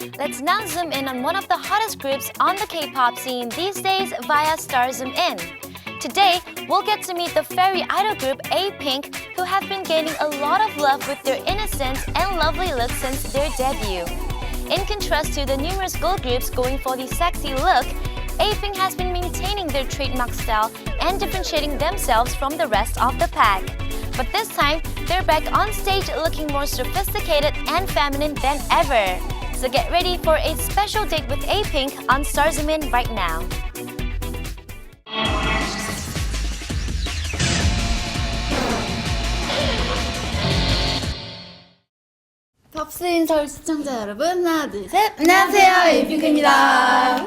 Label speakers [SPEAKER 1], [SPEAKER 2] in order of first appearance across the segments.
[SPEAKER 1] Let's now zoom in on one of the hottest groups on the K-pop scene these days via Star Zoom In. Today, we'll get to meet the fairy idol group A-Pink, who have been gaining a lot of love with their innocence and lovely looks since their debut. In contrast to the numerous girl groups going for the sexy look, A-Pink has been maintaining their trademark style and differentiating themselves from the rest of the pack. But this time, they're back on stage looking more sophisticated and feminine than ever. So get ready for a special date with A-Pink on Star Zoom In right now.
[SPEAKER 2] 팝스인 서울 시청자 여러분 하나 둘 셋 안녕하세요 에이핑크입니다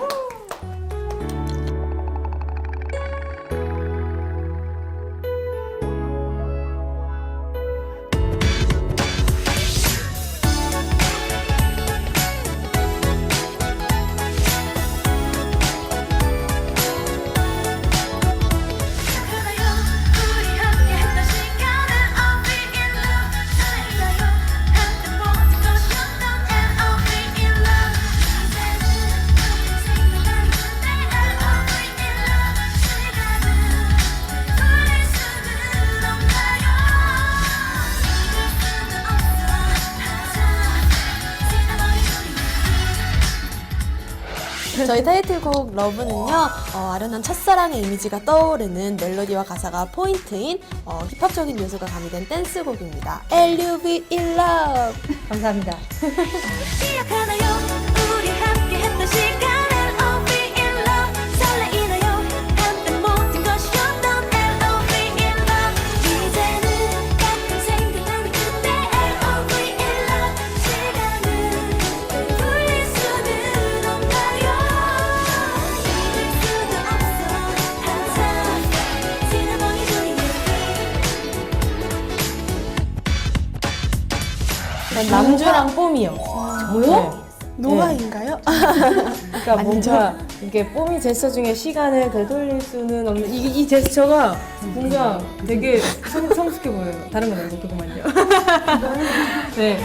[SPEAKER 3] 저희 타이틀곡 러브는요 어, 아련한 첫사랑의 이미지가 떠오르는 멜로디와 가사가 포인트인 어, 힙합적인 요소가 가미된 댄스곡입니다. L.U.V. in love 감사합니다.
[SPEAKER 4] 남주랑 뽐이요. 저요?
[SPEAKER 3] 노아인가요?
[SPEAKER 4] 그러니까 뭔가 이게 뽐이 제스처 중에 시간을 되돌릴 수는 없는 이, 이 제스처가 뭔가 되게 성, 성숙해 보여요. 다른 건 아니고 그만요. 네.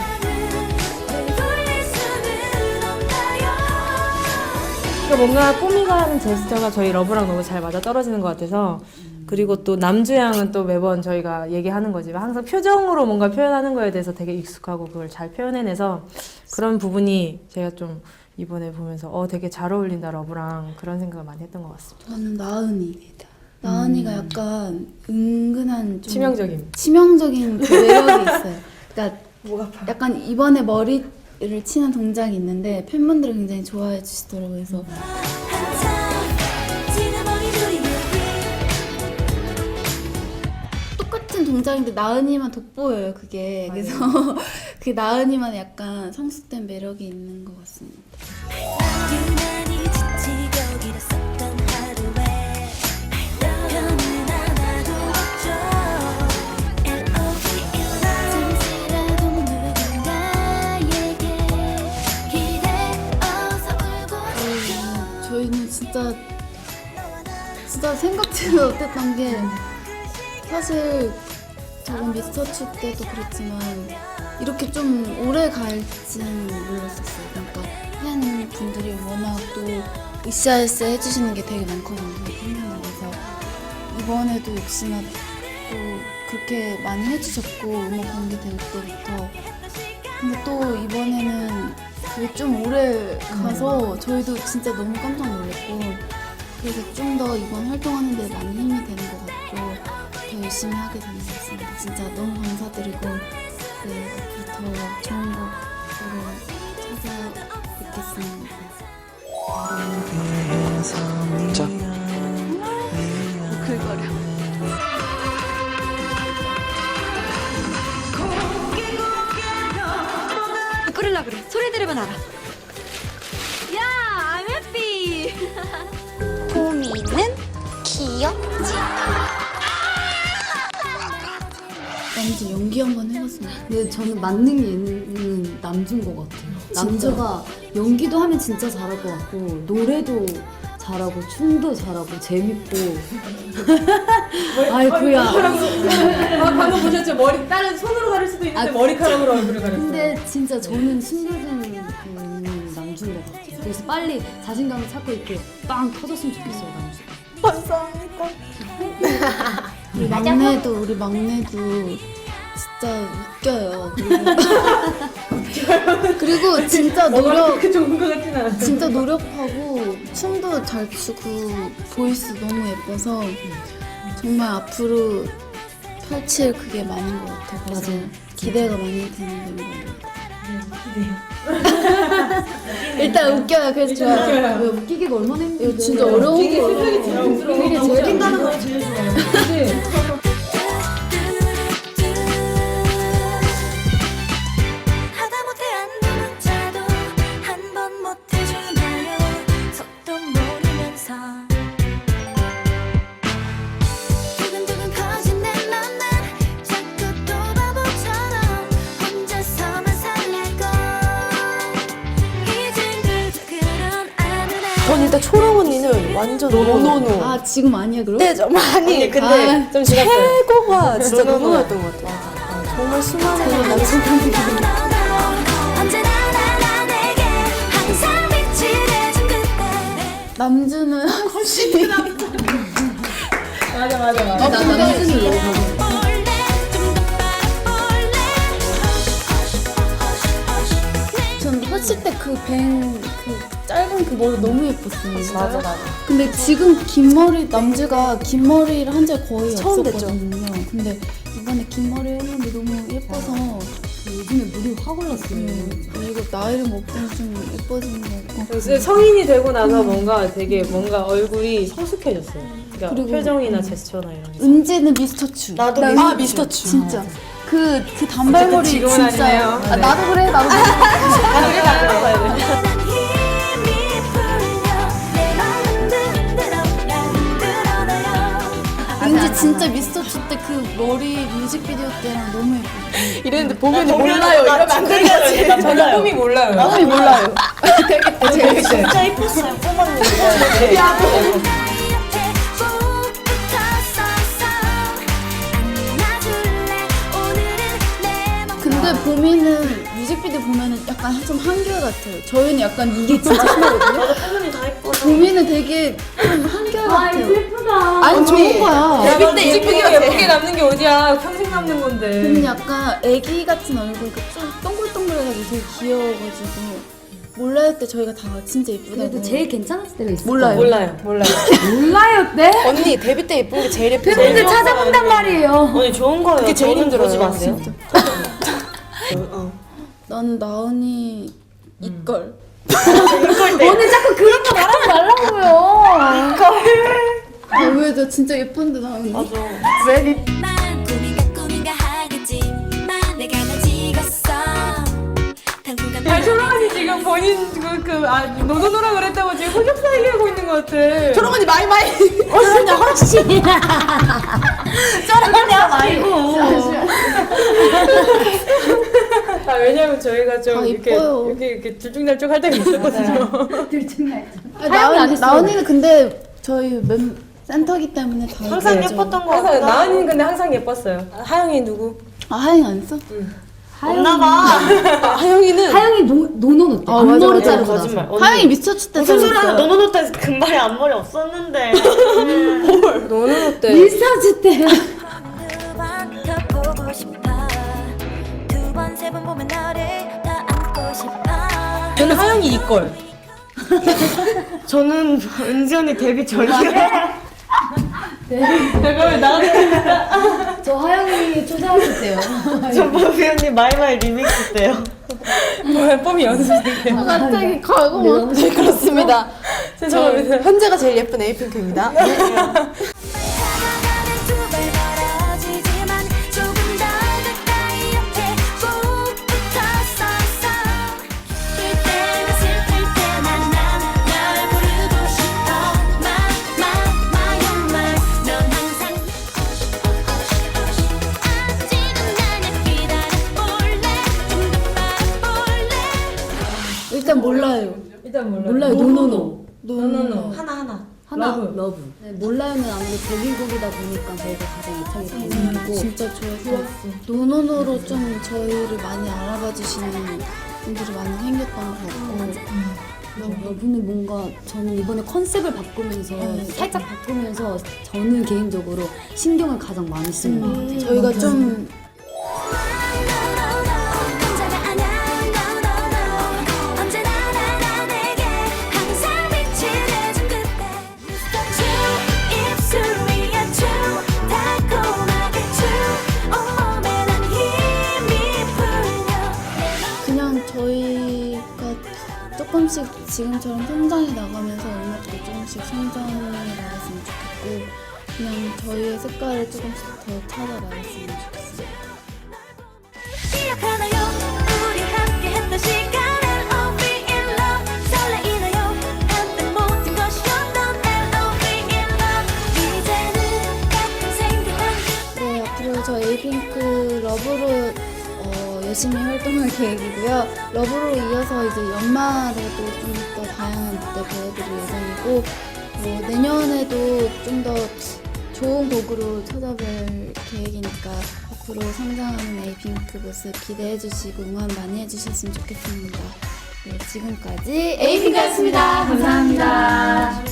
[SPEAKER 4] 그러니까 뭔가 뽐이가 하는 제스처가 저희 러브랑 너무 잘 맞아 떨어지는 것 같아서 그리고 또 남주양은 또 매번 저희가 얘기하는 거지만 항상 표정으로 뭔가 표현하는 거에 대해서 되게 익숙하고 그걸 잘 표현해내서 그런 부분이 제가 좀 이번에 보면서 어 되게 잘 어울린다 러브랑 그런 생각을 많이 했던 것 같습니다.
[SPEAKER 2] 저는 나은이 나은이가 약간 은근한 좀
[SPEAKER 4] 치명적인.
[SPEAKER 2] 치명적인 그 매력이 있어요. 그러니까 약간 이번에 머리를 치는 동작이 있는데 팬분들이 굉장히 좋아해 주시더라고요. 그래서 동작인데 나은이만 돋보여요 그게. 그래서 그 나은이만 약간 성숙된 매력이 있는 것 같습니다.
[SPEAKER 5] 유난히 지치고 길었었던 하루에 변은 하나도 없죠. L.O.V. in love 잠시라도 누군가에게 기대어서 울고 싶죠.
[SPEAKER 2] 저희는 진짜 진짜 생각지도 못했던 게 사실 저번 미스터치 때도 그랬지만 이렇게 좀 오래 갈지는 몰랐었어요. 그러니까 팬분들이 워낙 또 으쌰으쌰 해주시는 게 되게 많거든요. 팬분들 그래서 이번에도 역시나 또 그렇게 많이 해주셨고 음악 공개될 때부터 근데 또 이번에는 그게 좀 오래 가서 저희도 진짜 너무 깜짝 놀랐고 그래서 좀 더 이번 활동하는 데 많이 힘이 되는 것더 열심히 하게 되는 것 같습니다. 진짜 너무 감사드리고 네, 앞으로 더 좋은 곡으로 찾아뵙겠습니다.
[SPEAKER 6] 끓일라 그래. 소리 들으면 알아.
[SPEAKER 2] 남자 연기 한번 해봤으면
[SPEAKER 7] 근데 저는 만능 예능은 남주인 것 같아요. 남주가 연기도 하면 진짜 잘할 것 같고 노래도 잘하고 춤도 잘하고 재밌고 아이고야
[SPEAKER 4] 아, 방금 보셨죠? 머리 다른 손으로 가릴 수도 있는데 머리카락으로 얼굴을 가렸어요.
[SPEAKER 7] 근데 진짜 저는 숨겨진 그 남주 그래서 빨리 자신감을 찾고 이렇게 빵 터졌으면 좋겠어요 남주.
[SPEAKER 3] 감사합니다.
[SPEAKER 2] 우리 막내도 우리 막내도 진짜 웃겨요. 그리고, 그리고 진짜 노력
[SPEAKER 4] 그렇게 좋은 것 같진 않아.
[SPEAKER 2] 진짜 노력하고 춤도 잘 추고 보이스 너무 예뻐서 정말 앞으로 펼칠 그게 많은 것 같아요. 그래서 기대가 많이 되는 것 같아요. 일단 웃겨요. 그래서 좋아요.
[SPEAKER 7] 왜 웃기기가 얼마나 힘든데.
[SPEAKER 2] 이거 진짜 어려운 거.
[SPEAKER 7] 되게 제일 힘든 거.
[SPEAKER 5] 하다못 해
[SPEAKER 3] 전 일단 초롱 언니는 완전 노노노.
[SPEAKER 2] 아 지금 아니야 그럼?
[SPEAKER 3] 네, 좀 많이.
[SPEAKER 4] 근데
[SPEAKER 2] 아,
[SPEAKER 4] 좀 지났어요.
[SPEAKER 3] 최고가 진짜
[SPEAKER 4] 노노노.
[SPEAKER 3] 노노노였던 것 같아요. 정말 수많은
[SPEAKER 5] 나 그때
[SPEAKER 2] 남주는 확실히
[SPEAKER 4] 맞아 맞아 맞아.
[SPEAKER 2] 아, 근데
[SPEAKER 5] 몰래 좀더 바라볼래
[SPEAKER 2] 전 했을 때그 뱅 그 머리 너무 예뻤어요.
[SPEAKER 3] 맞아 맞아.
[SPEAKER 2] 근데 지금 긴 머리 남주가 긴 머리를 한 적 거의
[SPEAKER 3] 처음 됐죠.
[SPEAKER 2] 없었거든요. 근데 이번에 긴 머리 했는데 너무 예뻐서
[SPEAKER 7] 요즘에 물이 확 올랐어요.
[SPEAKER 2] 음, 이거 나이를 먹고는 좀 예뻐지는 것 같고
[SPEAKER 4] 그래서 성인이 되고 나서 뭔가 되게 뭔가 얼굴이 성숙해졌어요. 그러니까
[SPEAKER 2] 그리고-
[SPEAKER 4] 표정이나 제스처나 이런 게.
[SPEAKER 2] 은지는 미스터 추.
[SPEAKER 3] 나도
[SPEAKER 2] 나
[SPEAKER 3] 미스터
[SPEAKER 2] 은-
[SPEAKER 3] 미스터 추.
[SPEAKER 2] 진짜 그 그 단발머리
[SPEAKER 4] 지금은
[SPEAKER 2] 진짜.
[SPEAKER 4] 아니네요.
[SPEAKER 2] 아,
[SPEAKER 4] 네.
[SPEAKER 2] 나도 그래 나도 그래.
[SPEAKER 5] 난
[SPEAKER 2] 진짜 미스터 추때그 머리 뮤직비디오 때랑 너무 예뻐.
[SPEAKER 3] 이랬는데 보면이 몰라요. 이러면 안 되겠지.
[SPEAKER 4] 저는 꿈이 몰라요.
[SPEAKER 2] 아무리 몰라요.
[SPEAKER 4] 되게
[SPEAKER 5] 안아줄래 오늘은 내 맘.
[SPEAKER 2] 근데 보미는 뮤직비디오 보면은 약간 좀 한결 같아요. 저희는 약간 이게 진짜 심하거든요. 보미는 되게 좀 한결 같아요.
[SPEAKER 7] 예쁘다.
[SPEAKER 2] 아니 좋은 거야.
[SPEAKER 4] 데뷔 때 뮤직비디오 예쁘게 남는 게 어디야? 평생 남는 건데.
[SPEAKER 2] 보미는 약간 애기 같은 얼굴, 그좀 동글동글해가지고 되게 귀여워가지고 몰라요 때 저희가 다 진짜 예쁘다고.
[SPEAKER 7] 그래도 제일 괜찮았을 때가 있어요.
[SPEAKER 2] 몰라요.
[SPEAKER 4] 몰라요, 몰라요.
[SPEAKER 7] 몰라요, 네?
[SPEAKER 3] 언니 데뷔 때 예쁜 게 제일 거.
[SPEAKER 7] 팬분들 찾아본단 말이에요.
[SPEAKER 8] 아니 좋은 거예요.
[SPEAKER 3] 그게 제일 힘들어요.
[SPEAKER 8] 보지 마세요.
[SPEAKER 2] 난 나은이 이걸.
[SPEAKER 7] 오늘 자꾸 그런 거 말하지 말라고요.
[SPEAKER 2] 아왜나 진짜 예쁜데?
[SPEAKER 5] 만 하겠지만 내가 널 찍었어 당분간
[SPEAKER 4] 야, 초롱언니 지금 본인 그, 그, 아, 노노노라 그랬다고 지금 흑역사 얘기하고 있는 것 같아.
[SPEAKER 3] 초롱 언니 마이 마이.
[SPEAKER 4] 아, 왜냐면 저희가 좀
[SPEAKER 2] 아,
[SPEAKER 4] 이렇게,
[SPEAKER 2] 이뻐요.
[SPEAKER 4] 이렇게, 이렇게 들쭉날쭉 할 때가 있었거든요.
[SPEAKER 2] 아, 나은이, 나은이는 근데 저희 멤 센터기 때문에 다
[SPEAKER 8] 항상
[SPEAKER 2] 이거죠.
[SPEAKER 8] 예뻤던 거
[SPEAKER 4] 항상,
[SPEAKER 8] 같다.
[SPEAKER 4] 나은이는 근데 항상 예뻤어요. 하영이 누구?
[SPEAKER 2] 아 하영이 안 써?
[SPEAKER 8] 없나 봐.
[SPEAKER 3] 아, 하영이는
[SPEAKER 7] 하영이 노, 노노노 때
[SPEAKER 2] 아,
[SPEAKER 7] 앞머리
[SPEAKER 2] 맞아.
[SPEAKER 7] 자르고 나서.
[SPEAKER 8] 거짓말. 언니.
[SPEAKER 2] 하영이 미스터치 때
[SPEAKER 8] 무슨 소리
[SPEAKER 2] 잘했어요.
[SPEAKER 8] 너너노 때 금발에 앞머리 없었는데.
[SPEAKER 4] 노노노 때.
[SPEAKER 7] 밀사지 때.
[SPEAKER 5] 두번 더 보고 싶어 세번 보면 너를 더 안고 싶어
[SPEAKER 4] 저는 하영이 이걸.
[SPEAKER 8] 저는 은지 언니 데뷔 전이요.
[SPEAKER 4] 잠깐만, 나한테.
[SPEAKER 7] 저 하영이 초등학교 때요.
[SPEAKER 8] 전 버비 언니 마이마이 리믹스 때요.
[SPEAKER 4] 뭐야, pom이 연습생.
[SPEAKER 2] 갑자기 과거만.
[SPEAKER 3] 네 그렇습니다.
[SPEAKER 4] 죄송합니다.
[SPEAKER 3] 현재가 제일 예쁜 에이핑크입니다.
[SPEAKER 2] 일단 몰라. 몰라요. 노노노.
[SPEAKER 4] 노노노.
[SPEAKER 8] 하나 하나.
[SPEAKER 7] 하나
[SPEAKER 4] 러브.
[SPEAKER 7] 러브. 네, 몰라요는 아무래도 데뷔곡이다 보니까 저희가 가장 애착이 되는
[SPEAKER 2] 음,
[SPEAKER 7] 거고.
[SPEAKER 2] 진짜 좋았어. 노노노로 좀 저희를 많이 알아봐 주시는 분들이 많이 생겼던 것 같고.
[SPEAKER 7] 근데 뭔가 저는 이번에 컨셉을 바꾸면서 살짝 바꾸면서 저는 개인적으로 신경을 가장 많이 쓴것 같아요.
[SPEAKER 2] 저희가 좀 조금씩 지금처럼 성장해 나가면서 음악도 조금씩 성장해 나갔으면 좋겠고 그냥 저희의 색깔을 조금씩 더 찾아 나갔으면 좋겠어요. 네, 앞으로 저 에이핑크 러브로 어, 열심히 활동할 계획이고요. 러브로 이어서 이제 연말에도 좀 더 다양한 무대 보여드릴 예정이고 뭐 내년에도 좀 더 좋은 곡으로 찾아뵐 계획이니까 앞으로 성장하는 에이핑크 모습 기대해 주시고 응원 많이 해주셨으면 좋겠습니다. 네, 지금까지 에이핑크였습니다. 감사합니다.